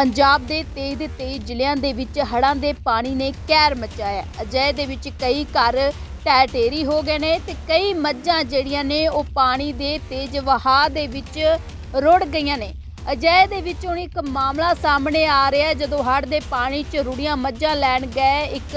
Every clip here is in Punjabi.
ਪੰਜਾਬ ਦੇ 23 ਦੇ 23 ਜ਼ਿਲ੍ਹਿਆਂ ਦੇ ਵਿੱਚ ਹੜ੍ਹਾਂ ਦੇ ਪਾਣੀ ਨੇ ਕਹਿਰ ਮਚਾਇਆ। ਅਜਿਹੇ ਦੇ ਵਿੱਚ ਕਈ ਘਰ ਢਹਿ ਢੇਰੀ ਹੋ ਗਏ ਨੇ ਤੇ ਕਈ ਮੱਝਾਂ ਜਿਹੜੀਆਂ ਨੇ ਉਹ ਪਾਣੀ ਦੇ ਤੇਜ਼ ਵਹਾਅ ਦੇ ਵਿੱਚ ਰੁੜ ਗਈਆਂ ਨੇ। ਅਜਿਹੇ ਦੇ ਵਿੱਚ ਹੁਣ ਇੱਕ ਮਾਮਲਾ ਸਾਹਮਣੇ ਆ ਰਿਹਾ ਜਦੋਂ ਹੜ੍ਹ ਦੇ ਪਾਣੀ 'ਚ ਰੁੜੀਆਂ ਮੱਝਾਂ ਲੈਣ ਗਏ, ਇੱਕ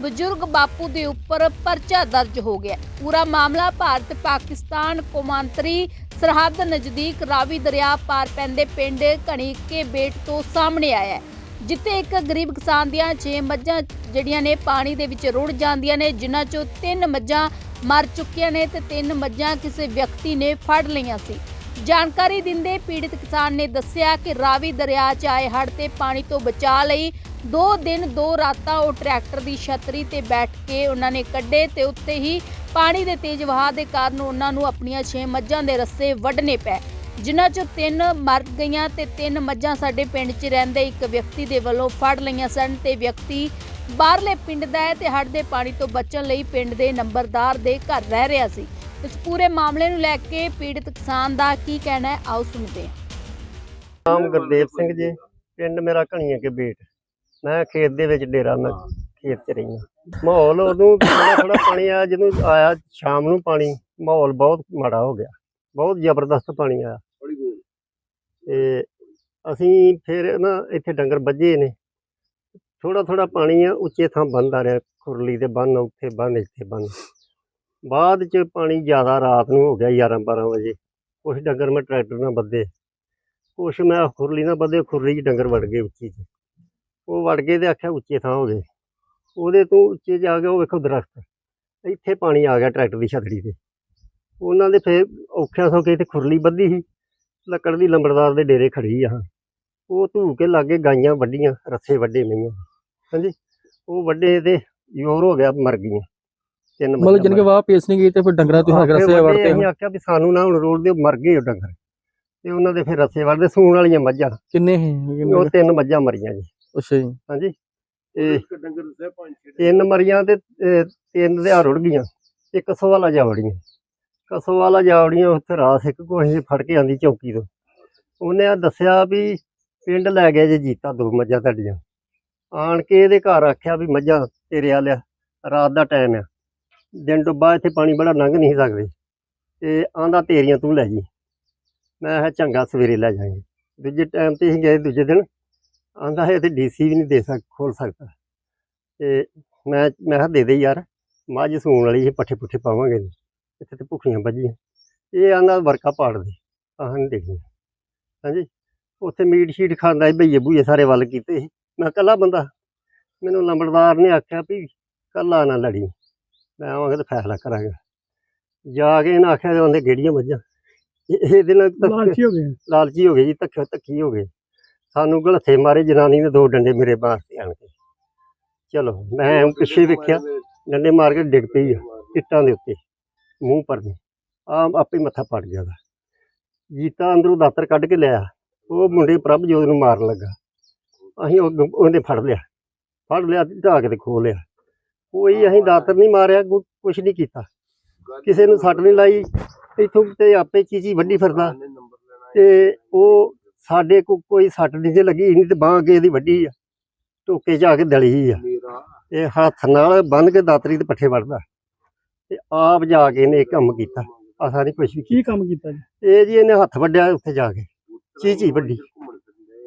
ਬਜ਼ੁਰਗ ਬਾਪੂ ਦੇ ਉੱਪਰ ਪਰਚਾ ਦਰਜ ਹੋ ਗਿਆ। ਪੂਰਾ ਮਾਮਲਾ ਭਾਰਤ ਪਾਕਿਸਤਾਨ ਕੌਮਾਂਤਰੀ ਸਰਹੱਦ ਨਜ਼ਦੀਕ ਰਾਵੀ ਦਰਿਆ ਪਾਰ ਪੈਂਦੇ ਪਿੰਡ ਘਣੀਕੇ ਬੇਟ ਤੋਂ ਸਾਹਮਣੇ ਆਇਆ ਹੈ, ਜਿੱਥੇ ਇੱਕ ਗਰੀਬ ਕਿਸਾਨ ਦੀਆਂ 6 ਮੱਝਾਂ ਜਿਹੜੀਆਂ ਨੇ ਪਾਣੀ ਦੇ ਵਿੱਚ ਰੁੜ ਜਾਂਦੀਆਂ ਨੇ, ਜਿਨ੍ਹਾਂ ਚੋਂ ਤਿੰਨ ਮੱਝਾਂ ਮਰ ਚੁੱਕੀਆਂ ਨੇ ਤੇ ਤਿੰਨ ਮੱਝਾਂ ਕਿਸੇ ਵਿਅਕਤੀ ਨੇ ਫੜ ਲਈਆਂ ਸੀ। ਜਾਣਕਾਰੀ ਦਿੰਦੇ ਪੀੜਿਤ ਕਿਸਾਨ ਨੇ ਦੱਸਿਆ ਕਿ ਰਾਵੀ ਦਰਿਆ 'ਚ ਆਏ ਹੜ੍ਹ ਤੇ ਪਾਣੀ ਤੋਂ ਬਚਾਅ ਲਈ ਦੋ ਦਿਨ ਦੋ ਰਾਤਾਂ ਉਹ ਟਰੈਕਟਰ ਦੀ ਛਤਰੀ ਤੇ ਬੈਠ ਕੇ ਉਹਨਾਂ ਨੇ ਕੱਢੇ ਤੇ ਉੱਤੇ ਹੀ ਪਾਣੀ ਦੇ ਤੇਜ਼ ਵਹਾਅ ਦੇ ਕਾਰਨ ਉਹਨਾਂ ਨੂੰ ਆਪਣੀਆਂ 6 ਮੱਝਾਂ ਦੇ ਰੱਸੇ ਵੱਢਣੇ ਪਏ। ਜਿਨ੍ਹਾਂ ਚੋਂ ਤਿੰਨ ਮਰ ਗਈਆਂ ਤੇ ਤਿੰਨ ਮੱਝਾਂ ਸਾਡੇ ਪਿੰਡ 'ਚ ਰਹਿੰਦੇ ਇੱਕ ਵਿਅਕਤੀ ਦੇ ਵੱਲੋਂ ਫੜ ਲਈਆਂ ਸਨ ਤੇ ਵਿਅਕਤੀ ਬਾਹਰਲੇ ਪਿੰਡ ਦਾ ਹੈ ਤੇ ਹੜ੍ਹ ਦੇ ਪਾਣੀ ਤੋਂ ਬਚਣ ਲਈ ਪਿੰਡ ਦੇ ਨੰਬਰਦਾਰ ਦੇ ਘਰ ਰਹਿ ਰਿਹਾ ਸੀ। ਇਸ ਪੂਰੇ ਮਾਮਲੇ ਨੂੰ ਲੈ ਕੇ ਪੀੜਤ ਕਿਸਾਨ ਦਾ ਕੀ ਕਹਿਣਾ ਹੈ, ਆਓ ਸੁਣਦੇ ਹਾਂ। ਨਾਮ ਗੁਰਦੇਵ ਸਿੰਘ ਜੀ, ਪਿੰਡ ਮੇਰਾ ਘਣੀਆਂ ਕੇ ਬੇਟ। ਮੈਂ ਖੇਤ ਦੇ ਵਿੱਚ ਡੇਰਾ ਮੈਂ ਖੇਤ 'ਚ ਰਹੀ ਹਾਂ ਮਾਹੌਲ ਉਦੋਂ ਥੋੜਾ ਥੋੜਾ ਪਾਣੀ ਆਇਆ ਜਦੋਂ ਆਇਆ ਸ਼ਾਮ ਨੂੰ ਪਾਣੀ ਮਾਹੌਲ ਬਹੁਤ ਮਾੜਾ ਹੋ ਗਿਆ। ਬਹੁਤ ਜ਼ਬਰਦਸਤ ਪਾਣੀ ਆਇਆ। ਤੇ ਅਸੀਂ ਫਿਰ ਨਾ ਇੱਥੇ ਡੰਗਰ ਵੱਜੇ ਨੇ। ਥੋੜਾ ਥੋੜਾ ਪਾਣੀ ਆ ਉੱਚੇ ਥਾਂ ਬੰਦ ਆ ਰਿਹਾ ਖੁਰਲੀ ਦੇ ਬੰਨ ਉੱਥੇ ਬੰਨ ਇੱਥੇ ਬੰਨ ਬਾਅਦ ਚ ਪਾਣੀ ਜ਼ਿਆਦਾ ਰਾਤ ਨੂੰ ਹੋ ਗਿਆ 11 12 ਵਜੇ। ਕੁਛ ਡੰਗਰ ਮੈਂ ਟਰੈਕਟਰ ਨਾਲ ਬੱਧੇ ਕੁਛ ਮੈਂ ਖੁਰਲੀ ਨਾਲ ਬੱਧੇ ਖੁਰਲੀ 'ਚ ਡੰਗਰ ਵੜ ਗਏ ਉੱਚੀ 'ਚ। ਉਹ ਵੜ ਗਏ ਤੇ ਆਖਿਆ ਉੱਚੇ ਥਾਂ ਹੋ ਗਏ ਉਹਦੇ ਤੋਂ ਉੱਚੇ ਜਾ ਕੇ ਉਹ ਵੇਖੋ ਦਰਖਤ ਇੱਥੇ ਪਾਣੀ ਆ ਗਿਆ ਟਰੈਕਟਰ ਦੀ ਛਤੜੀ ਤੇ। ਉਹਨਾਂ ਦੇ ਫੇਰ ਔਖਿਆਂ ਸੌਖੇ ਤੇ ਖੁਰਲੀ ਬੱਧੀ ਸੀ ਲੱਕੜ ਦੀ ਲੰਬੜਦਾਰ ਦੇ ਡੇਰੇ ਖੜੀ ਆ ਉਹ ਧੂ ਕੇ ਲਾਗੇ ਗਾਈਆਂ ਵੱਡੀਆਂ ਰੱਸੇ ਵੱਡੇ ਮਈਆਂ ਹਾਂਜੀ। ਉਹ ਵੱਡੇ ਤੇ ਜ਼ੋਰ ਹੋ ਗਿਆ ਮਰ ਗਈਆਂ ਤਿੰਨ ਮਤਲਬ ਜਿਨ ਕੇ ਵਾਹ ਪੇਸ ਨਹੀਂ ਗਈ ਤੇ ਫਿਰ ਡੰਗਰਾਂ ਤੁਸੀਂ ਰਸੇ ਵੜਤੇ ਅਸੀਂ ਆਖਿਆ ਵੀ ਸਾਨੂੰ ਨਾ ਹੁਣ ਰੋਡ ਦੇ ਮਰ ਗਏ ਉਹ ਡੰਗਰ। ਤੇ ਉਹਨਾਂ ਦੇ ਫਿਰ ਰੱਸੇ ਵੜਦੇ ਸੂਣ ਵਾਲੀਆਂ ਮੱਝਾਂ। ਕਿੰਨੇ ਸੀ? ਉਹ ਤਿੰਨ ਮੱਝਾਂ ਮਰੀਆਂ ਜੀ। ਅੱਛਾ ਜੀ। ਹਾਂਜੀ। ਤੇ ਤਿੰਨ ਮਰੀਆਂ ਤੇ ਅਹ, ਤਿੰਨ ਦੇ ਰੁੜ ਗਈਆਂ ਇੱਕ ਸਵਾਲਾ ਜਾਵੜੀਆਂ। ਕਸਵਾਲਾ ਜਾਵੜੀਆਂ ਉੱਥੇ ਰਾਸ ਇੱਕ ਕੋਈ ਫੜ ਕੇ ਆਂਦੀ ਚੌਕੀ ਤੋਂ। ਉਹਨੇ ਆ ਦੱਸਿਆ ਵੀ ਪਿੰਡ ਲੈ ਗਿਆ ਜੇ ਜੀਤਾ ਦੋ ਮੱਝਾਂ ਤੁਹਾਡੀਆਂ। ਆਣ ਕੇ ਇਹਦੇ ਘਰ ਆਖਿਆ ਵੀ ਮੱਝਾਂ ਤੇਰੇ ਆ ਲਿਆ ਰਾਤ ਦਾ ਟਾਈਮ ਆ। ਦਿਨ ਡੁੱਬਾ ਇੱਥੇ ਪਾਣੀ ਬੜਾ ਲੰਘ ਨਹੀਂ ਸਕਦੇ। ਤੇ ਆਂਦਾ ਤੇਰੀਆਂ ਤੂੰ ਲੈ ਜੀ। ਮੈਂ ਕਿਹਾ ਚੰਗਾ ਸਵੇਰੇ ਲੈ ਜਾਵਾਂਗੇ ਦੂਜੇ ਟਾਈਮ ਤੇ ਅਸੀਂ ਗਏ ਦੂਜੇ ਦਿਨ। ਆਂਦਾ ਹੈ ਤੇ ਡੀਸੀ ਵੀ ਨਹੀਂ ਦੇ ਸਕ ਖੋਲ ਸਕਦਾ। ਤੇ ਮੈਂ ਮੈਂ ਕਿਹਾ ਦੇ ਦੇ ਯਾਰ ਮੱਝ ਸੂਣ ਵਾਲੀ ਇਹ ਪੱਠੇ ਪੁੱਠੇ ਪਾਵਾਂਗੇ। ਇੱਥੇ ਤੇ ਭੁੱਖੀਆਂ ਵੱਜੀਆਂ ਇਹ ਆਂਦਾ ਵਰਕਾ ਪਾੜ ਦੇ ਆਹ ਨਹੀਂ ਦੇਖੀਆਂ ਹਾਂਜੀ ਉੱਥੇ ਮੀਟ ਸ਼ੀਟ ਖਾਂਦਾ ਸੀ ਭਈਏ ਭੂਏ ਸਾਰੇ ਵੱਲ ਕੀਤੇ ਸੀ। ਮੈਂ ਇਕੱਲਾ ਬੰਦਾ। ਮੈਨੂੰ ਲੰਬੜਦਾਰ ਨੇ ਆਖਿਆ ਵੀ ਕੱਲਾ ਨਾ ਲੜੀ। ਮੈਂ ਆਵਾਂਗਾ ਤਾਂ ਫੈਸਲਾ ਕਰਾਂਗਾ। ਜਾ ਕੇ ਇਹਨਾਂ ਆਖਿਆ ਉਹਦੇ ਗੇੜੀਆਂ ਮੱਝਾਂ ਇਹ- ਇਹਦੇ ਨਾਲ ਲਾਲਚੀ ਹੋ ਗਏ। ਲਾਲਚੀ ਹੋ ਗਏ ਜੀ ਧੱਕੇ ਧੱਕੀ ਹੋ ਗਏ। ਸਾਨੂੰ ਗਲੱਥੇ ਮਾਰੇ ਜਨਾਨੀ ਨੇ ਦੋ ਡੰਡੇ ਮੇਰੇ ਬਾਹਰ ਤੇ ਆਣ ਕੇ। ਚਲੋ ਮੈਂ ਪਿੱਛੇ ਵੇਖਿਆ ਡੰਡੇ ਮਾਰ ਕੇ ਡਿੱਗ ਪਈ ਆ ਇੱਟਾਂ ਦੇ ਉੱਤੇ ਮੂੰਹ ਪਰ ਨੂੰ ਆ ਆਪੇ ਮੱਥਾ ਪੜ ਗਿਆ ਜੀਤਾ ਅੰਦਰੋਂ ਦਾਤਰ ਕੱਢ ਕੇ ਲਿਆ ਉਹ ਮੁੰਡੇ ਪ੍ਰਭਜੋਤ ਨੂੰ ਮਾਰਨ ਲੱਗਾ। ਅਸੀਂ ਉਹ- ਉਹਨੇ ਫੜ ਲਿਆ ਫੜ ਲਿਆ ਢਾਹ ਕੇ ਤੇ ਖੋ ਲਿਆ। ਕੋਈ ਅਸੀਂ ਦਾਤਰ ਨਹੀਂ ਮਾਰਿਆ ਕੁਝ ਨਹੀਂ ਕੀਤਾ। ਕਿਸੇ ਨੂੰ ਸੱਟ ਨਹੀਂ ਲਾਈ ਇੱਥੋਂ ਤੇ ਆਪੇ ਚੀਚੀ ਵੱਡੀ ਫਿਰਦਾ। ਤੇ ਉਹ ਸਾਡੇ ਕੋ ਕੋਈ ਸੱਟ ਨਹੀਂ ਜੇ ਲੱਗੀ ਨਹੀਂ ਤੇ ਬਾਂਹ ਕੇ ਇਹਦੀ ਵੱਡੀ ਆ ਟੋਕੇ ਜਾ ਕੇ ਦਲੀ ਆ। ਇਹ ਹੱਥ ਨਾਲ ਬੰਨ ਕੇ ਦਾਤਰੀ ਤੇ ਪੱਠੇ ਵੜਦਾ ਤੇ ਆਪ ਜਾ ਕੇ ਇਹਨੇ ਇਹ ਕੰਮ ਕੀਤਾ। ਆਸਾ ਨਹੀਂ ਕੁਛ ਵੀ ਕੀ ਕੰਮ ਕੀਤਾ ਜੀ। ਇਹ ਜੀ ਇਹਨੇ ਹੱਥ ਵੱਡਿਆ ਉੱਥੇ ਜਾ ਕੇ। ਚੀਚੀ ਵੱਡੀ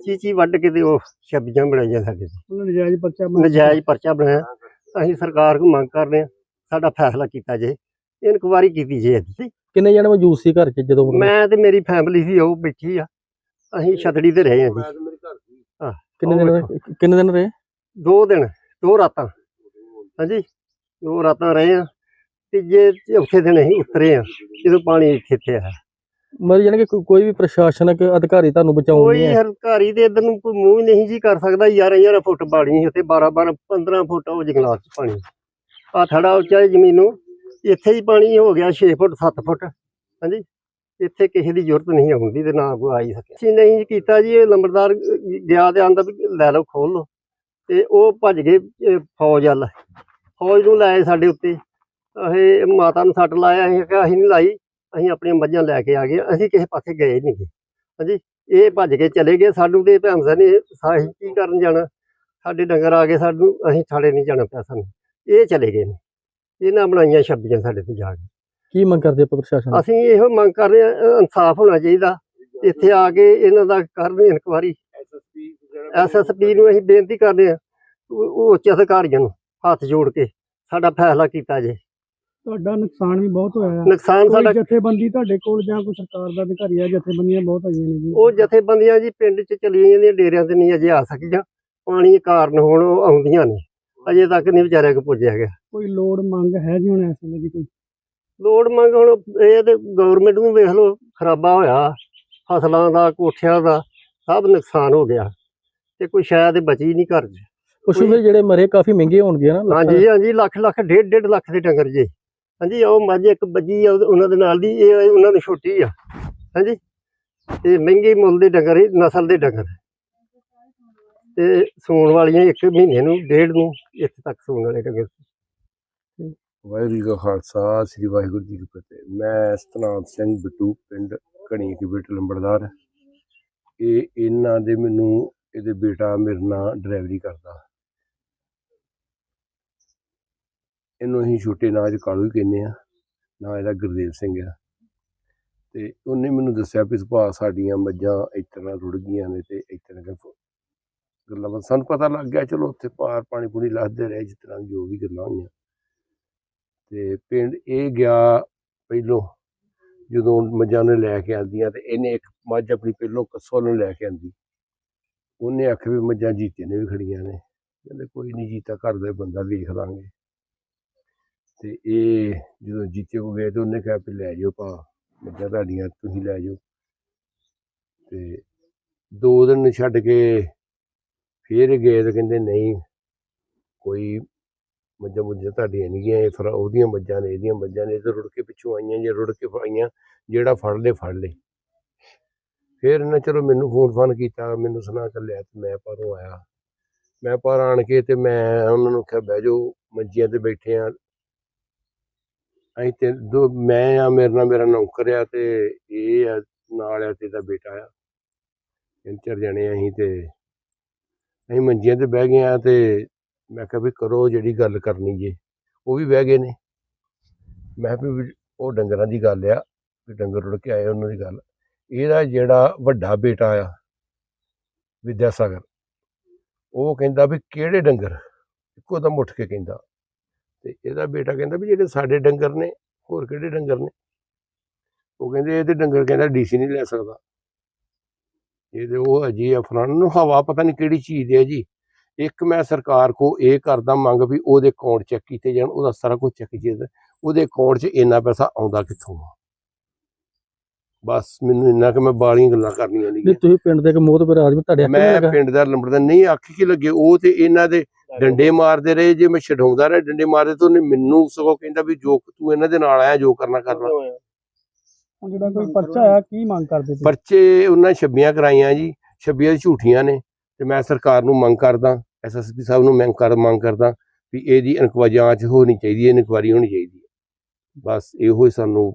ਚੀਚੀ ਵੱਢ ਕੇ ਤੇ ਉਹ ਛੱਬੀਆਂ ਬਣਾਈਆਂ ਸਾਡੇ ਤੇ। ਉਹਨਾਂ ਨਜਾਇਜ਼ ਪਰਚਾ ਨਜਾਇਜ਼ ਪਰਚਾ ਬਣਾਇਆ। ਅਸੀਂ ਸਰਕਾਰ ਨੂੰ ਮੰਗ ਕਰਦੇ ਹਾਂ ਸਾਡਾ ਫੈਸਲਾ ਕੀਤਾ ਜੇ ਇਨਕੁਆਰੀ ਕੀਤੀ ਜੇ ਇਹਦੀ ਕਿੰਨੇ ਜਣੇ ਮੌਜੂਦ ਸੀ ਘਰ 'ਚ ਜਦੋਂ ਮੈਂ ਤੇ ਮੇਰੀ ਫੈਮਿਲੀ ਸੀ ਉਹ ਬੈਠੀ ਆ। ਅਸੀਂ ਛਤੜੀ ਤੇ ਰਹੇ ਆ ਜੀ। ਕਿੰਨੇ ਦਿਨ ਰਹੇ? ਕਿੰਨੇ ਦਿਨ ਰਹੇ? ਦੋ ਦਿਨ ਦੋ ਰਾਤਾਂ। ਹਾਂਜੀ ਦੋ ਰਾਤਾਂ ਰਹੇ ਆ ਤੀਜੇ ਚੌਥੇ ਦਿਨ ਅਸੀਂ ਉਤਰੇ ਆ ਜਦੋਂ ਪਾਣੀ ਇੱਥੇ ਇੱਥੇ ਆਇਆ। ਮਤਲਬ ਜਾਨੀ ਕਿ ਕੋ- ਕੋਈ ਵੀ ਪ੍ਰਸ਼ਾਸਨਿਕ ਅਧਿਕਾਰੀ ਤੁਹਾਨੂੰ ਬਚਾਉਣ ਕੋਈ ਨਹੀਂ ਹੈ ਹਰਕਾਰੀ ਦੇ ਇਧਰ ਨੂੰ ਕੋਈ ਮੂੰਹ ਹੀ ਨਹੀਂ ਜੀ ਕਰ ਸਕਦਾ। 11 11 ਫੁੱਟ ਪਾਣੀ ਸੀ ਉੱਥੇ 12 12 15 ਫੁੱਟ ਉਹ ਜੰਗਲਾਤ ਚ ਪਾਣੀ। ਆ ਥੜਾ ਉੱਚਾ ਹੈ ਜ਼ਮੀਨੋਂ ਇੱਥੇ ਹੀ ਪਾਣੀ ਹੋ ਗਿਆ 6 ਫੁੱਟ 7 ਫੁੱਟ। ਹਾਂਜੀ। ਇੱਥੇ ਕਿਸੇ ਦੀ ਜ਼ਰੂਰਤ ਨਹੀਂ ਹੁੰਦੀ ਤੇ ਨਾ ਕੋਈ ਆਈ ਹੀ ਸਕਿਆ ਅਸੀਂ ਨਹੀਂ ਕੀਤਾ ਜੀ, ਇਹ ਲੰਬੜਦਾਰ ਗਿਆ ਤੇ ਆਂਦਾ ਵੀ ਲੈ ਲਓ ਖੋਲ ਲਓ। ਤੇ ਉਹ ਭੱਜ ਗਏ ਫੌਜ ਵੱਲ। ਫੌਜ ਨੂੰ ਲਾਏ ਸਾਡੇ ਉੱਤੇ। ਇਹ ਮਾਤਾ ਨੂੰ ਸੱਟ ਲਾਇਆ, ਅਸੀਂ ਕਿਹਾ ਅਸੀਂ ਨਹੀਂ ਲਾਈ, ਅਸੀਂ ਆਪਣੀਆਂ ਮੱਝਾਂ ਲੈ ਕੇ ਆ ਗਏ। ਅਸੀਂ ਕਿਸੇ ਪਾਸੇ ਗਏ ਨਹੀਂ ਗੇ। ਹਾਂਜੀ, ਇਹ ਭੱਜ ਕੇ ਚਲੇ ਗਏ। ਸਾਨੂੰ ਤੇ ਭੈਣ ਨੇ ਸਾਹੀ ਕੀ ਕਰਨ ਜਾਣਾ? ਸਾਡੇ ਡੰਗਰ ਆ ਗਏ, ਸਾਨੂੰ ਅਸੀਂ ਥਾੜੇ ਨਹੀਂ ਜਾਣਾ ਪਿਆ ਸਾਨੂੰ। ਇਹ ਚਲੇ ਗਏ ਨੇ। ਇਹਨਾਂ ਬਣਾਈਆਂ ਛੱਬੀਆਂ ਸਾਡੇ ਤੇ ਜਾ ਕੇ। ਕੀ ਮੰਗ ਕਰਦੇ ਆਪਾਂ ਪ੍ਰਸ਼ਾਸਨ ਤੋਂ? ਅਸੀਂ ਇਹੋ ਮੰਗ ਕਰ ਰਹੇ ਹਾਂ ਇਨਸਾਫ ਹੋਣਾ ਚਾਹੀਦਾ। ਇੱਥੇ ਆ ਕੇ ਇਹਨਾਂ ਦਾ ਕਰਨ ਇਨਕੁਆਰੀ। ਐਸਐਸਪੀ ਨੂੰ ਅਸੀਂ ਬੇਨਤੀ ਕਰਦੇ ਹਾਂ ਉਹ ਉਹ ਉੱਚ ਅਧਿਕਾਰੀਆਂ ਨੂੰ ਹੱਥ ਜੋੜ ਕੇ ਸਾਡਾ ਫੈਸਲਾ ਕੀਤਾ ਜੇ ਤੁਹਾਡਾ ਨੁਕਸਾਨ ਵੀ ਬਹੁਤ ਹੋਇਆ ਹੈ। ਨੁਕਸਾਨ ਸਾਡਾ ਕੋਈ ਜਥੇਬੰਦੀ ਤੁਹਾਡੇ ਕੋਲ ਜਾਂ ਕੋਈ ਸਰਕਾਰ ਦਾ ਅਧਿਕਾਰੀ ਆ ਜਥੇਬੰਦੀਆਂ ਬਹੁਤ ਆਈਆਂ ਨੇ ਜੀ। ਉਹ ਜਥੇਬੰਦੀਆਂ ਜੀ ਪਿੰਡ 'ਚ ਚਲੀਆਂ ਜਾਂਦੀਆਂ ਡੇਰਿਆਂ ਤੇ ਨਹੀਂ ਅਜੇ ਆ ਸਕੀਆਂ। ਪਾਣੀ ਕਾਰਨ ਹੁਣ ਉਹ ਆਉਂਦੀਆਂ ਨੇ। ਅਜੇ ਤੱਕ ਨਹੀਂ ਵਿਚਾਰਿਆ ਕੋ ਪੁੱਜਿਆ ਗਿਆ। ਕੋਈ ਲੋੜ ਮੰਗ ਹੈ ਜੀ ਹੁਣ ਇਸ ਵੇਲੇ ਦੀ ਕੋਈ? ਲੋੜ ਮੰਗ ਹੁਣ ਇਹ ਤੇ ਗਵਰਨਮੈਂਟ ਨੂੰ ਵੇਖ ਲਓ ਖਰਾਬਾ ਹੋਇਆ ਫਸਲਾਂ ਦਾ ਕੋਠਿਆਂ ਦਾ ਸਭ ਨੁਕਸਾਨ ਹੋ ਗਿਆ ਤੇ ਕੋਈ ਸ਼ਾਇਦ ਬਚੀ ਨਹੀਂ ਘਰ 'ਚ। ਪਸ਼ੂ ਫਿਰ ਜਿਹੜੇ ਮਰੇ ਕਾਫੀ ਮਹਿੰਗੇ ਹੋਣਗੇ ਨਾ ਹਾਂਜੀ ਹਾਂਜੀ ਲੱਖ ਲੱਖ ਡੇਢ ਡੇਢ ਲੱਖ ਦੇ ਡੰਗਰ ਜੀ। ਹਾਂਜੀ ਉਹ ਮੱਝ ਇੱਕ ਬੱਜੀ ਆ ਉਹਨਾਂ ਦੇ ਨਾਲ ਦੀ ਇਹ ਉਹਨਾਂ ਨੂੰ ਛੋਟੀ ਆ। ਹਾਂਜੀ ਤੇ ਮਹਿੰਗੇ ਮੁੱਲ ਦੇ ਡੰਗਰ ਹੀ ਨਸਲ ਦੇ ਡੰਗਰ। ਤੇ ਸੂਣ ਵਾਲੀਆਂ ਇੱਕ ਮਹੀਨੇ ਨੂੰ ਡੇਢ ਨੂੰ ਇੱਥੇ ਤੱਕ ਸੂਣ ਵਾਲੇ ਡੰਗਰ। ਵਾਹਿਗੁਰੂ ਜੀ ਕਾ ਖਾਲਸਾ, ਸ੍ਰੀ ਵਾਹਿਗੁਰੂ ਜੀ ਕੀ ਫਤਿਹ। ਮੈਂ ਸਤਨਾਮ ਸਿੰਘ ਬਿੱਟੂ, ਪਿੰਡ ਘਣੀ ਕੀ ਬੇਟ ਲੰਬੜਦਾਰ। ਇਹ ਇਹਨਾਂ ਦੇ ਮੈਨੂੰ, ਇਹਦੇ ਬੇਟਾ ਮੇਰੇ ਨਾਲ ਡਰਾਈਵਰੀ ਕਰਦਾ। ਇਹਨੂੰ ਅਸੀਂ ਛੋਟੇ ਨਾਂ 'ਚ ਕਾਲੂ ਹੀ ਕਹਿੰਦੇ ਆ ਨਾਂ ਇਹਦਾ ਗੁਰਦੇਵ ਸਿੰਘ ਆ। ਤੇ ਉਹਨੇ ਮੈਨੂੰ ਦੱਸਿਆ ਵੀ ਸੁਭਾਅ ਸਾਡੀਆਂ ਮੱਝਾਂ ਇਸ ਤਰ੍ਹਾਂ ਰੁੜ ਗਈਆਂ ਨੇ ਤੇ ਇਸ ਤਰ੍ਹਾਂ ਗੱਲਾਂ ਬਾਤਾਂ। ਸਾਨੂੰ ਪਤਾ ਲੱਗ ਗਿਆ, ਚਲੋ ਉੱਥੇ ਪਾਰ ਪਾਣੀ ਪੂਣੀ ਲੱਥਦੇ ਰਹੇ, ਜਿਸ ਤਰ੍ਹਾਂ ਜੋ ਵੀ ਗੱਲਾਂ ਹੋਈਆਂ। ਤੇ ਪਿੰਡ ਇਹ ਗਿਆ ਪਹਿਲੋਂ ਜਦੋਂ ਮੱਝਾਂ ਨੇ ਲੈ ਕੇ ਆਂਦੀਆਂ ਤੇ ਇਹਨੇ ਇੱਕ ਮੱਝ ਆਪਣੀ ਪਹਿਲੋਂ ਕੱਸੋ ਨੂੰ ਲੈ ਕੇ ਆਂਦੀ ਉਹਨੇ ਆਖਿਆ ਵੀ ਮੱਝਾਂ ਜੀਤੇ ਨੇ ਵੀ ਖੜੀਆਂ ਨੇ। ਕਹਿੰਦੇ ਕੋਈ ਨਹੀਂ, ਜੀਤਾ ਘਰ ਦਾ ਬੰਦਾ, ਵੇਖ ਲਾਂਗੇ। ਤੇ ਇਹ ਜਦੋਂ ਜੀਤੇ ਕੋ ਗਏ ਤੇ ਉਹਨੇ ਕਿਹਾ ਵੀ ਲੈ ਜਾਓ ਭਾ, ਮੱਝਾਂ ਤੁਹਾਡੀਆਂ, ਤੁਸੀਂ ਲੈ ਜਾਓ। ਤੇ ਦੋ ਦਿਨ ਛੱਡ ਕੇ ਫੇਰ ਗਏ ਤੇ ਕਹਿੰਦੇ ਨਹੀਂ, ਕੋਈ ਮੱਝਾਂ ਮੁੱਝਾਂ ਤੁਹਾਡੀਆਂ ਨਹੀਂ ਗਈਆਂ, ਇਹ ਫਿਰ ਉਹਦੀਆਂ ਮੱਝਾਂ ਨੇ, ਇਹਦੀਆਂ ਮੱਝਾਂ ਨੇ, ਇਹ ਤਾਂ ਰੁੜ ਕੇ ਪਿੱਛੋਂ ਆਈਆਂ ਜੇ, ਰੁੜ ਕੇ ਆਈਆਂ, ਜਿਹੜਾ ਫੜ ਲੇ ਫੜ ਲੇ। ਫਿਰ ਇਹਨਾਂ ਚਲੋ ਮੈਨੂੰ ਫੋਨ ਫਾਨ ਕੀਤਾ, ਮੈਨੂੰ ਸੁਣਾ ਚੱਲਿਆ ਤੇ ਮੈਂ ਪਰੋਂ ਆਇਆ। ਮੈਂ ਪਰ ਆਣ ਕੇ ਤੇ ਮੈਂ ਉਹਨਾਂ ਨੂੰ ਕਿਹਾ, ਬਹਿ ਜਾਓ ਮੰਜੀਆਂ ਤੇ ਬੈਠੇ ਆ। ਅਸੀਂ ਤੇ ਦੋ, ਮੈਂ ਆ, ਮੇਰੇ ਨਾਲ ਮੇਰਾ ਨੌਕਰ ਆ ਤੇ ਇਹ ਆ, ਨਾਲ ਆ ਤੇ ਇਹਦਾ ਬੇਟਾ ਆ। ਤਿੰਨ ਚਾਰ ਜਣੇ ਅਸੀਂ ਤੇ, ਅਸੀਂ ਮੰਜੀਆਂ ਤੇ ਬਹਿ ਗਏ ਆ ਤੇ ਮੈਂ ਕਿਹਾ ਵੀ ਕਰੋ ਜਿਹੜੀ ਗੱਲ ਕਰਨੀ ਜੇ। ਉਹ ਵੀ ਬਹਿ ਗਏ ਨੇ। ਮੈਂ ਕਿਹਾ ਵੀ ਉਹ ਡੰਗਰਾਂ ਦੀ ਗੱਲ ਆ, ਵੀ ਡੰਗਰ ਰੁੜ ਕੇ ਆਏ ਉਹਨਾਂ ਦੀ ਗੱਲ। ਇਹਦਾ ਜਿਹੜਾ ਵੱਡਾ ਬੇਟਾ ਆ ਵਿਦਿਆ ਸਾਗਰ ਉਹ ਕਹਿੰਦਾ ਵੀ ਕਿਹੜੇ ਡੰਗਰ? ਇੱਕੋ ਦਮ ਉੱਠ ਕੇ ਕਹਿੰਦਾ। ਤੇ ਇਹਦਾ ਬੇਟਾ ਕਹਿੰਦਾ ਵੀ ਜਿਹੜੇ ਸਾਡੇ ਡੰਗਰ ਨੇ, ਹੋਰ ਕਿਹੜੇ ਡੰਗਰ ਨੇ? ਉਹ ਕਹਿੰਦੇ ਇਹਦੇ ਡੰਗਰ ਕਹਿੰਦਾ ਡੀਸੀ ਨਹੀਂ ਲੈ ਸਕਦਾ। ਇਹਦੇ ਉਹ ਅਜੀ ਆ ਫਲਾਣ ਨੂੰ ਹਵਾ ਪਤਾ ਨਹੀਂ ਕਿਹੜੀ ਚੀਜ਼ ਦੀ ਹੈ ਜੀ। ਇੱਕ ਮੈਂ ਸਰਕਾਰ ਕੋ ਇਹ ਕਰਦਾ ਮੰਗ ਵੀ ਉਹਦੇ ਅਕਾਊਂਟ ਚੈੱਕ ਕੀਤੇ ਜਾਣ ਉਹਦਾ ਸਾਰਾ ਕੁਝ ਚੈੱਕ ਕੀਤਾ ਉਹਦੇ ਅਕਾਊਂਟ 'ਚ ਇੰਨਾ ਪੈਸਾ ਆਉਂਦਾ ਕਿੱਥੋਂ ਆ? ਬਸ ਮੈਨੂੰ ਇੰਨਾ ਕਿ ਮੈਂ ਬਾਲੀਆਂ ਗੱਲਾਂ ਕਰਨੀਆਂ ਨਹੀਂ ਤੁਸੀਂ ਪਿੰਡ ਦੇ ਇੱਕ ਮੋਹਤਬਰ ਆਦਮੀ ਤੁਹਾਡੇ ਮੈਂ ਪਿੰਡ ਦਾ ਲੰਬੜਦਾ ਨਹੀਂ ਅੱਖ ਕੀ ਲੱਗੇ? ਉਹ ਤੇ ਇਹਨਾਂ ਦੇ ਡੰਡੇ ਮਾਰਦੇ ਰਹੇ ਜੇ ਮੈਂ ਛਡਾਉਂਦਾ ਰਿਹਾ ਡੰਡੇ ਮਾਰਦੇ ਤਾਂ ਮੈਨੂੰ ਸਗੋਂ ਕਹਿੰਦਾ ਵੀ ਜੋ ਤੂੰ ਇਹਨਾਂ ਦੇ ਨਾਲ ਆਇਆ ਜੋ ਕਰਨਾ ਕਰ ਲਾ। ਹੁਣ ਜਿਹੜਾ ਕੋਈ ਪਰਚਾ ਆ ਕੀ ਮੰਗ ਕਰਦੇ ਪਰਚੇ ਉਹਨਾਂ ਛੱਬੀਆਂ ਕਰਾਈਆਂ ਜੀ ਛੱਬੀਆਂ ਝੂਠੀਆਂ ਨੇ ਤੇ ਮੈਂ ਸਰਕਾਰ ਨੂੰ ਮੰਗ ਕਰਦਾ। ਐਸਐਸਪੀ ਸਾਹਿਬ ਨੂੰ ਮੈਂ ਕਰ ਮੰਗ ਕਰਦਾ ਵੀ ਇਹਦੀ ਇਨਕੁਆਰੀ ਜਾਂਚ ਹੋਣੀ ਚਾਹੀਦੀ ਹੈ ਇਨਕੁਆਰੀ ਹੋਣੀ ਚਾਹੀਦੀ ਹੈ। ਬਸ ਇਹੋ ਹੀ ਸਾਨੂੰ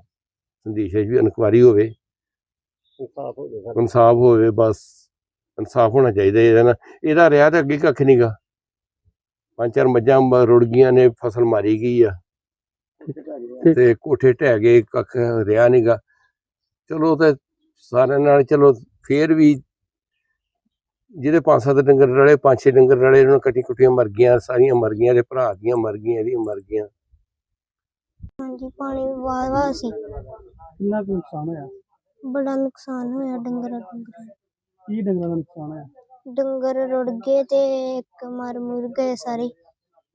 ਸੰਦੇਸ਼ ਹੈ ਵੀ ਇਨਕੁਆਰੀ ਹੋਵੇ। ਇਨਸਾਫ ਹੋ ਜਾਏਗਾ ਇਨਸਾਫ ਹੋਵੇ ਬਸ ਇਨਸਾਫ ਹੋਣਾ ਚਾਹੀਦਾ ਇਹਦਾ ਨਾ ਇਹਦਾ ਰਿਹਾ ਤਾਂ ਅੱਗੇ ਕੱਖ ਨਹੀਂਗਾ ਪੰਜ ਚਾਰ ਮੱਝਾਂ ਰੁੜ ਗਈਆਂ ਨੇ ਫਸਲ ਮਾਰੀ ਗਈ ਆ। ਤੇ ਕੋਠੇ ਢਹਿ ਗਏ ਕੱਖ ਰਿਹਾ ਨਹੀਂਗਾ ਚਲੋ ਤੇ ਸਾਰਿਆਂ ਨਾਲ ਚਲੋ ਫੇਰ ਵੀ ਜਿਹਦੇ ਪੰਜ ਸੱਤ ਡੰਗਰ ਰਲੇ ਪੰਜ ਛੇ ਡੰਗਰ ਰਲੇ ਉਹਨਾਂ ਕੱਟੀ ਕੁੱਟੀਆਂ ਮਰ ਗਈਆਂ ਸਾਰੀਆਂ ਮਰ ਗਈਆਂ ਦੇ ਭਰਾ ਦੀਆਂ ਮਰ ਗਈਆਂ ਇਹਦੀਆਂ ਮਰ ਗਈਆਂ। ਹਾਂਜੀ ਪਾਣੀ ਵਾਹ ਵਾਹ ਸੀ। ਕਿੰਨਾ ਕੁ ਨੁਕਸਾਨ ਹੋਇਆ? ਬੜਾ ਨੁਕਸਾਨ ਹੋਇਆ ਡੰਗਰਾਂ ਡੰਗਰਾਂ ਦਾ। ਕੀ ਡੰਗਰਾਂ ਦਾ ਨੁਕਸਾਨ ਹੋਇਆ? ਡੰਗਰ ਰੁੜ ਗਏ ਤੇ ਇੱਕ ਮਰ ਮੁਰ ਗਏ ਸਾਰੇ।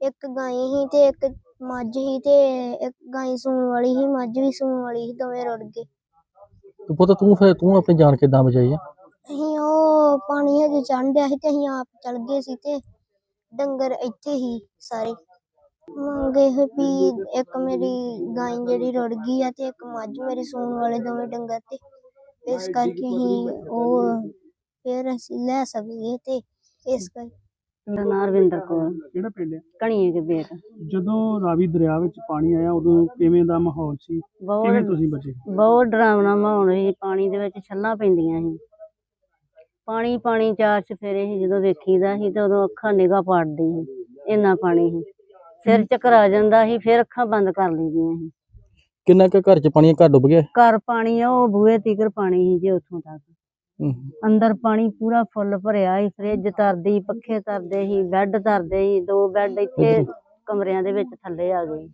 ਇੱਕ ਗਾਂ ਹੀ ਤੇ ਇੱਕ ਮੱਝ ਹੀ ਤੇ ਇੱਕ ਗਾਂ ਸੂਣ ਵਾਲੀ ਹੀ ਮੱਝ ਵੀ ਸੂਣ ਵਾਲੀ ਸੀ ਦੋਵੇਂ ਰੁੜ ਗਏ। ਤੇ ਪੁੱਤ ਤੂੰ ਫਿਰ ਤੂੰ ਆਪਣੀ ਜਾਨ ਕਿੱਦਾਂ ਬਚਾਈ ਆ? ਅਸੀਂ ਉਹ ਪਾਣੀ ਹਜੇ ਚੜ੍ਹਨ ਡਿਆ ਸੀ ਤੇ ਅਸੀਂ ਆਪ ਚਲ ਗਏ ਸੀ ਤੇ ਡੰਗਰ ਇੱਥੇ ਹੀ ਸਾਰੇ। ਮੰਗੇ ਹੋਏ ਵੀ ਇੱਕ ਮੇਰੀ ਗਾਂ ਜਿਹੜੀ ਰੁੜ ਗਈ ਆ ਤੇ ਇੱਕ ਮੱਝ ਮੇਰੀ ਸੂਣ ਵਾਲੇ ਦੋਵੇਂ ਡੰਗਰ ਤੇ। ਇਸ ਕਰਕੇ ਅਸੀਂ ਉਹ ਫਿਰ ਅਸੀਂ ਲੈ ਸਕੀਏ ਤੇ ਇਸ ਕਰਕੇ। ਮੇਰਾ ਨਾਂ ਰਵਿੰਦਰ ਕੌਰ। ਕਿਹੜਾ ਪਿੰਡ ਹੈ ਕਣੀਏ ਕੇ ਬੇਟ। ਜਦੋਂ ਰਾਵੀ ਦਰਿਆ ਵਿੱਚ ਪਾਣੀ ਆਇਆ ਉਦੋਂ ਕਿਵੇਂ ਦਾ ਮਾਹੌਲ ਸੀ? ਕਿਵੇਂ ਬਹੁਤ ਤੁਸੀਂ ਬਚੇ? ਬਹੁਤ ਡਰਾਵਨਾ ਮਾਹੌਲ ਸੀ। ਪਾਣੀ ਦੇ ਵਿੱਚ ਛੱਲਾਂ ਪੈਂਦੀਆਂ ਸੀ। ਪਾਣੀ ਪਾਣੀ ਚਾਰ ਚਫੇਰੇ ਸੀ ਜਦੋਂ ਵੇਖੀਦਾ ਸੀ ਤੇ ਉਦੋਂ ਅੱਖਾਂ ਨਿਗਾਹ ਪਾੜਦੀ ਸੀ ਇੰਨਾ ਪਾਣੀ ਸੀ। ਸਿਰ ਚੱਕਰ ਆ ਜਾਂਦਾ ਸੀ ਫਿਰ ਅੱਖਾਂ ਬੰਦ ਕਰ ਲਈਦੀਆਂ ਸੀ। ਕਿੰਨਾ ਕੁ ਘਰ ਚ ਪਾਣੀ ਘਰ ਡੁੱਬ ਗਿਆ? ਘਰ ਪਾਣੀ ਆ ਉਹ ਬੂਹੇ ਤੀਕਰ ਪਾਣੀ ਸੀ ਜੇ ਉੱਥੋਂ ਤੱਕ। ਅੰਦਰ ਪਾਣੀ ਪੂਰਾ ਫੁੱਲ ਭਰਿਆ ਸੀ ਫ੍ਰਿਜ ਤਰਦੀ ਪੱਖੇ ਤਰਦੇ ਸੀ ਬੈੱਡ ਤਰਦੇ ਸੀ ਦੋ ਬੈੱਡ ਇੱਥੇ ਕਮਰਿਆਂ ਦੇ ਵਿੱਚ ਥੱਲੇ ਆ ਗਏ।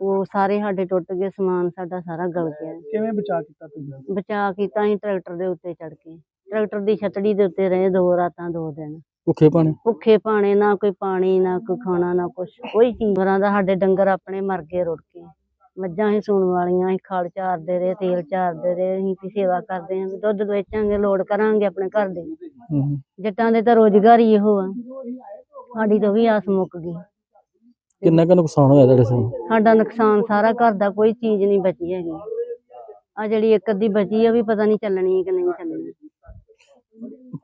ਉਹ ਸਾਰੇ ਸਾਡੇ ਟੁੱਟ ਗਏ ਸਮਾਨ ਸਾਡਾ ਸਾਰਾ ਗਲ ਗਿਆ। ਕਿਵੇਂ ਬਚਾ ਕੀਤਾ ਤੁਸੀਂ? ਬਚਾ ਕੀਤਾ ਅਸੀਂ ਟਰੈਕਟਰ ਦੇ ਉੱਤੇ ਚੜ ਕੇ। ਟਰੈਕਟਰ ਦੀ ਛਤੜੀ ਦੇ ਉੱਤੇ ਰਹੇ ਦੋ ਰਾਤਾਂ ਦੋ ਦਿਨ। ਭੁੱਖੇ ਪਾਣੀ ਭੁੱਖੇ ਪਾਣੇ ਨਾ ਕੋਈ ਪਾਣੀ ਨਾ ਕੋਈ ਖਾਣਾ ਨਾ ਕੁਛ। ਕੋਈ ਚੀਜ਼ ਵਰਾਂ ਦਾ ਸਾਡੇ ਡੰਗਰ ਆਪਣੇ ਮਰ ਗਏ ਰੁੜ ਕੇ। ਮੱਝਾਂ ਹੀ ਸੂਣ ਵਾਲੀਆਂ ਅਸੀਂ ਖਲ ਚਾਰਦੇ ਰਹੇ ਤੇਲ ਚਾਰਦੇ ਰਹੇ ਅਸੀਂ ਵੀ ਸੇਵਾ ਕਰਦੇ ਹਾਂ ਵੀ ਦੁੱਧ ਵੇਚਾਂਗੇ ਲੋੜ ਕਰਾਂਗੇ ਆਪਣੇ ਘਰ ਦੇ। ਹੂੰ। ਜੱਟਾਂ ਦੇ ਤਾਂ ਰੋਜ਼ਗਾਰ ਹੀ ਇਹੋ ਆ। ਸਾਡੀ ਤਾਂ ਉਹ ਵੀ ਆਸ ਮੁੱਕ ਗਈ। ਕਿੰਨਾ ਕੁ ਨੁਕਸਾਨ ਹੋਇਆ ਤੁਹਾਡੇ ਸਾਹਮਣੇ? ਸਾਡਾ ਨੁਕਸਾਨ ਸਾਰਾ ਘਰ ਦਾ ਕੋਈ ਚੀਜ਼ ਨਹੀਂ ਬਚੀ ਹੈਗੀ। ਆ ਜਿਹੜੀ ਇੱਕ ਅੱਧੀ ਬਚੀ ਆ ਵੀ ਪਤਾ ਨਹੀਂ ਚੱਲਣੀ ਕਿ ਨਹੀਂ ਚੱਲਣੀ।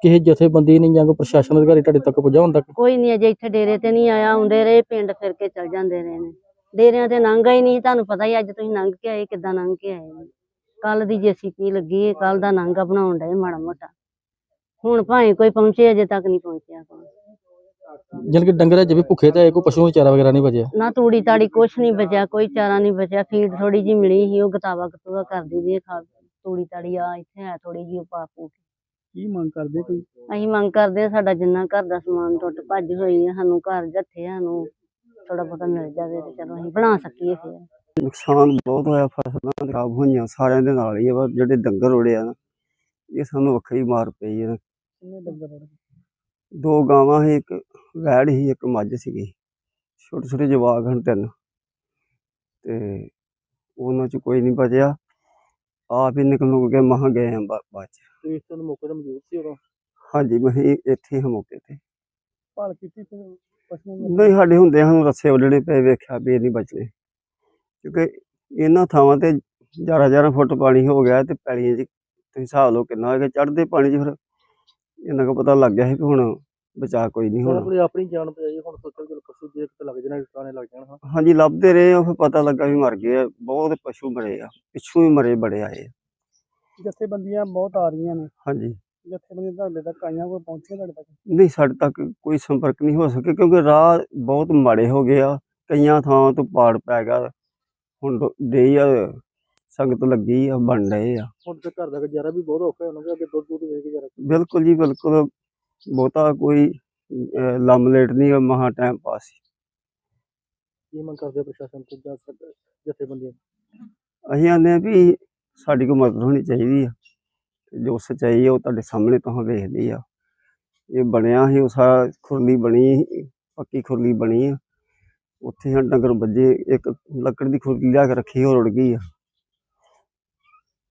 ਕਿਸੇ ਜਥੇਬੰਦੀ ਨੇ ਜਾਂ ਕੋਈ ਪ੍ਰਸ਼ਾਸਨ ਅਧਿਕਾਰੀ ਤੁਹਾਡੇ ਤੱਕ ਪਹੁੰਚਾਉਣ ਤੱਕ? ਕੋਈ ਨਹੀਂ ਅਜੇ ਇੱਥੇ ਡੇਰੇ ਤੇ ਨਹੀਂ ਆਇਆ ਆਉਂਦੇ ਰਹੇ ਪਿੰਡ ਫਿਰ ਕੇ ਚਲ ਜਾਂਦੇ ਰਹੇ ਨੇ। ਡੇਰਿਆਂ ਤੇ ਲੰਘਾ ਹੀ ਨਹੀਂ ਤੁਹਾਨੂੰ ਪਤਾ ਹੀ ਅੱਜ ਤੁਸੀਂ ਲੰਘ ਕੇ ਆਏ ਕਿੱਦਾਂ ਲੰਘ ਕੇ ਆਏ ਕੱਲ ਦੀ ਜੇਸੀਪੀ ਲੱਗੀ ਹੈ ਕੱਲ ਦਾ ਲੰਘਾ ਬਣਾਉਣ ਡਏ ਮਾੜਾ ਮੋਟਾ। ਹੁਣ ਭਾਵੇਂ ਕੋਈ ਪਹੁੰਚੇ ਅਜੇ ਤੱਕ ਨਹੀਂ ਪਹੁੰਚਿਆ ਕੋਈ। ਜਾਣੀ ਕਿ ਡੰਗਰ ਅਜੇ ਵੀ ਭੁੱਖੇ ਤੇ ਕੋਈ ਪਸ਼ੂ ਨੂੰ ਚਾਰਾ ਵਗੈਰਾ ਨਹੀਂ ਬਚਿਆ? ਨਾ ਤੂੜੀ ਤਾੜੀ ਕੁਛ ਨਹੀਂ ਬਚਿਆ ਕੋਈ ਚਾਰਾ ਨਹੀਂ ਬਚਿਆ। ਫੀਡ ਥੋੜੀ ਜੀ ਮਿਲੀ ਸੀ ਉਹ ਗਤਾਵਾ ਗਤੂਆ ਕਰਦੀ ਦੀ ਖਾ ਤੂੜੀ ਤਾੜੀ ਆ ਇੱਥੇ ਹੈ ਥੋੜੀ ਜੀ ਉਹ ਪਾ ਪੂ ਕੇ। ਕੀ ਮੰਗ ਕਰਦੇ ਕੋਈ ਅਸੀਂ ਮੰਗ ਕਰਦੇ ਹਾਂ ਸਾਡਾ ਜਿੰਨਾ ਘਰ ਦਾ ਸਮਾਨ ਟੁੱਟ ਭੱਜ ਹੋਈ ਹੈ ਸਾਨੂੰ ਘਰ ਜੱਥੇ ਸਾਨੂੰ ਥੋੜਾ ਬਹੁਤਾ ਮਿਲ ਜਾਵੇ ਤੇ ਚਲੋ ਅਸੀਂ ਬਣਾ ਸਕੀਏ ਫਿਰ। ਨੁਕਸਾਨ ਬਹੁਤ ਹੋਇਆ ਫਸਲਾਂ ਖਰਾਬ ਹੋਈਆਂ ਸਾਰਿਆਂ ਦੇ ਨਾਲ ਹੀ ਆ ਜਿਹੜੇ ਡੰਗਰ ਉੜੇ ਆ ਨਾ ਇਹ ਸਾਨੂੰ ਵੱਖਰੀ ਮਾਰ ਪਈ ਕਿੰਨੇ ਡੰਗਰ ਗਏ? ਦੋ ਗਾਵਾਂ ਸੀ ਇੱਕ ਵੈੜ ਸੀ ਇੱਕ ਮੱਝ ਸੀਗੀ ਛੋਟੇ ਛੋਟੇ ਜਵਾਕ ਹਨ ਤਿੰਨ। ਤੇ ਉਹਨਾਂ ਚ ਕੋਈ ਨਹੀਂ ਬਚਿਆ। ਆਪ ਹੀ ਨਿਕਲ ਨੁਕ ਕੇ ਮਹਾਂ ਗਏ ਆ ਬਾ- ਬਾਅਦ ਚ। ਤੁਸੀਂ ਇਸ ਮੌਕੇ ਤੇ ਮੌਜੂਦ ਸੀ ਉਦੋਂ? ਹਾਂਜੀ ਮੈਂ ਇੱਥੇ ਹਾਂ ਮੌਕੇ ਤੇ। ਭਾਲ ਕੀਤੀ ਫਿਰ ਪਸ਼ੂ ਨੂੰ? ਨਹੀਂ ਸਾਡੇ ਹੁੰਦੇ ਸਾਨੂੰ ਰੱਸੇ ਵੱਢਣੇ ਪਏ ਵੇਖਿਆ ਵੀ ਇਹ ਨਹੀਂ ਬਚਨੇ ਕਿਉਂਕਿ ਇਹਨਾਂ ਥਾਵਾਂ ਤੇ 11 11 ਫੁੱਟ ਪਾਣੀ ਹੋ ਗਿਆ ਤੇ ਪੈਲੀਆਂ 'ਚ ਤੁਸੀਂ ਹਿਸਾਬ ਲਓ ਕਿੰਨਾ ਹੋਏਗਾ ਚੜ੍ਹਦੇ ਪਾਣੀ 'ਚ ਫਿਰ ਇਹਨਾਂ ਕੋ ਪਤਾ ਲੱਗ ਗਿਆ ਸੀ ਵੀ ਹੁਣ ਬਚਾ ਕੋਈ ਨਹੀਂ ਹੁਣ। ਆਪਣੀ ਆਪਣੀ ਜਾਨ ਬਚਾਈ ਹੁਣ ਸੋਚੋ ਕਿ ਪਸ਼ੂ ਦੇਖ ਤੇ ਲੱਗ ਜਾਣਾ ਟਿਕਾਣੇ ਲੱਗ ਜਾਣ ਹਾਂ। ਹਾਂਜੀ ਲੱਭਦੇ ਰਹੇ ਆ ਫਿਰ ਪਤਾ ਲੱਗਾ ਵੀ ਮਰ ਗਏ ਆ ਬਹੁਤ ਪਸ਼ੂ ਮਰੇ ਆ ਪਿੱਛੋਂ ਹੀ ਮਰੇ ਬੜੇ ਆਏ। ਜਥੇਬੰਦੀਆਂ ਬਹੁਤ ਆ ਰਹੀਆਂ ਨੇ। ਹਾਂਜੀ। ਜਥੇਬੰਦੀਆਂ ਤੁਹਾਡੇ ਤੱਕ ਆਈਆਂ ਕੋਈ ਪਹੁੰਚੀਆਂ ਤੁਹਾਡੇ ਤੱਕ? ਨਹੀਂ ਸਾਡੇ ਤੱਕ ਕੋਈ ਸੰਪਰਕ ਨਹੀਂ ਹੋ ਸਕਿਆ ਕਿਉਂਕਿ ਰਾਹ ਬਹੁਤ ਮਾੜੇ ਹੋ ਗਏ ਆ ਕਈਆਂ ਥਾਵਾਂ ਤੋਂ ਪਾੜ ਪੈ ਗਿਆ ਹੁਣ ਦੇ ਆ ਸੰਗਤ ਲੱਗੀ ਆ ਬਣ ਰਹੇ ਆ। ਹੁਣ ਤੇ ਘਰ ਦਾ ਗੁਜ਼ਾਰਾ ਵੀ ਬਹੁਤ ਔਖਾ ਹੋਣਾ ਕਿ ਅੱਗੇ ਦੁੱਧ ਦੁੱਧ ਵੇਚ ਕੇ ਗੁਜ਼ਾਰਾ। ਬਿਲਕੁਲ ਜੀ ਬਿਲਕੁਲ। ਬਹੁਤਾ ਕੋਈ ਲੰਮਲੇਟ ਨਹੀਂ ਮਹਾ ਟਾਈਮ ਪਾਸ ਹੀ। ਕੀ ਮੰਗ ਕਰਦੇ ਪ੍ਰਸ਼ਾਸਨ ਤੋਂ ਜਾਂ ਜਥੇਬੰਦੀਆਂ? ਅਸੀਂ ਆਨੇ ਆ ਵੀ ਸਾਡੀ ਕੋਈ ਮਦਦ ਹੋਣੀ ਚਾਹੀਦੀ ਆ। ਜੋ ਸੱਚਾਈ ਆ ਉਹ ਤੁਹਾਡੇ ਸਾਹਮਣੇ ਤੋਂ ਵੇਖ ਲਈ ਆ। ਇਹ ਬਣਿਆ ਸੀ ਉਹ ਸਾਰਾ ਖੁਰਲੀ ਬਣੀ ਸੀ, ਪੱਕੀ ਖੁਰਲੀ ਬਣੀ ਆ। ਉੱਥੇ ਹਾਂ ਡੰਗਰ ਵੱਜੇ ਇੱਕ ਲੱਕੜ ਦੀ ਖੁਰਲੀ ਲਿਆ ਕੇ ਰੱਖੀ ਉਹ ਰੁੜ ਗਈ ਆ।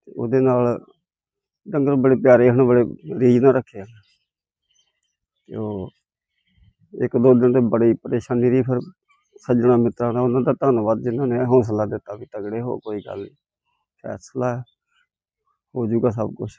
ਉਹਦੇ ਨਾਲ ਡੰਗਰ ਬੜੇ ਪਿਆਰੇ ਹਨ ਬੜੇ ਰੀਝ ਨਾਲ ਰੱਖੇ ਆ। ਤੇ ਉਹ ਇੱਕ ਦੋ ਦਿਨ ਤੇ ਬੜੀ ਪਰੇਸ਼ਾਨੀ ਰਹੀ, ਫਿਰ ਸੱਜਣਾ ਮਿੱਤਰਾਂ ਦਾ ਉਹਨਾਂ ਦਾ ਧੰਨਵਾਦ ਜਿਨ੍ਹਾਂ ਨੇ ਹੌਸਲਾ ਦਿੱਤਾ ਵੀ ਤਗੜੇ ਹੋ, ਕੋਈ ਗੱਲ ਨਹੀਂ ਫੈਸਲਾ ਹੋ ਜਾਊਗਾ ਸਭ ਕੁਝ